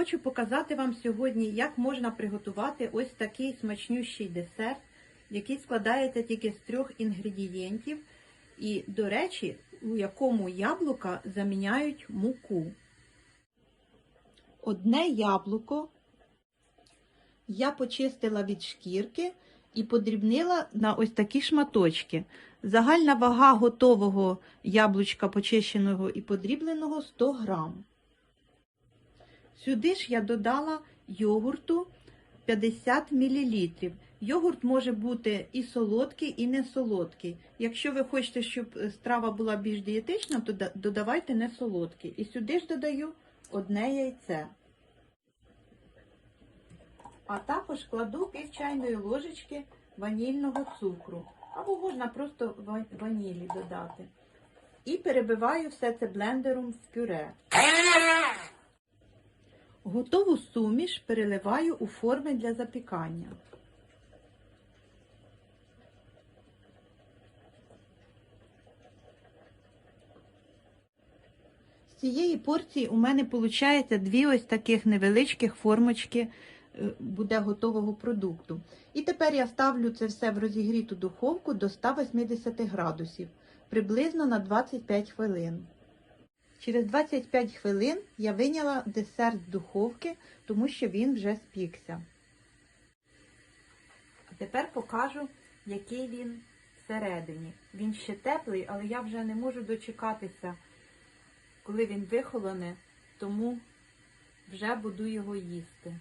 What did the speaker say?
Хочу показати вам сьогодні, як можна приготувати ось такий смачнющий десерт, який складається тільки з трьох інгредієнтів. І, до речі, у якому яблука заміняють муку. Одне яблуко я почистила від шкірки і подрібнила на ось такі шматочки. Загальна вага готового яблучка почищеного і подрібленого 100 грам. Сюди ж я додала йогурту 50 мл. Йогурт може бути і солодкий, і не солодкий. Якщо ви хочете, щоб страва була більш дієтична, то додавайте не солодкий. І сюди ж додаю одне яйце. А також кладу пів чайної ложечки ванільного цукру. Або можна просто ванілі додати. І перебиваю все це блендером в пюре. Готову суміш переливаю у форми для запікання. З цієї порції у мене виходить дві ось таких невеличких формочки е, буде готового продукту. І тепер я ставлю це все в розігріту духовку до 180 градусів, приблизно на 25 хвилин. Через 25 хвилин я виняла десерт з духовки, тому що він вже спікся. А тепер покажу, який він всередині. Він ще теплий, але я вже не можу дочекатися, коли він вихолоне, тому вже буду його їсти.